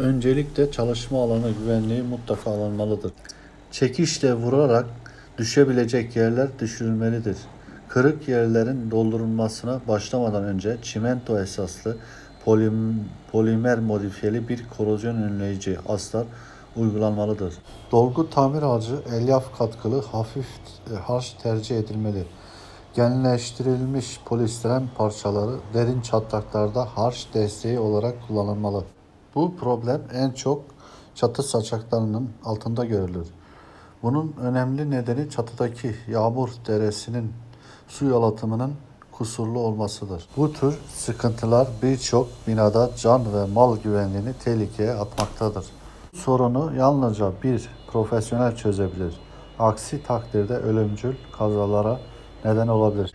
Öncelikle çalışma alanı güvenliği mutlaka alınmalıdır. Çekişle vurarak düşebilecek yerler düşürülmelidir. Kırık yerlerin doldurulmasına başlamadan önce çimento esaslı polim- polimer modifiyeli bir korozyon önleyici astar uygulanmalıdır. Dolgu tamir harcı elyaf katkılı hafif e, harç tercih edilmeli. Genleştirilmiş polistiren parçaları derin çatlaklarda harç desteği olarak kullanılmalı. Bu problem en çok çatı saçaklarının altında görülür. Bunun önemli nedeni çatıdaki yağmur deresinin su yalıtımının kusurlu olmasıdır. Bu tür sıkıntılar birçok binada can ve mal güvenliğini tehlikeye atmaktadır. Sorunu yalnızca bir profesyonel çözebilir. Aksi takdirde ölümcül kazalara neden olabilir.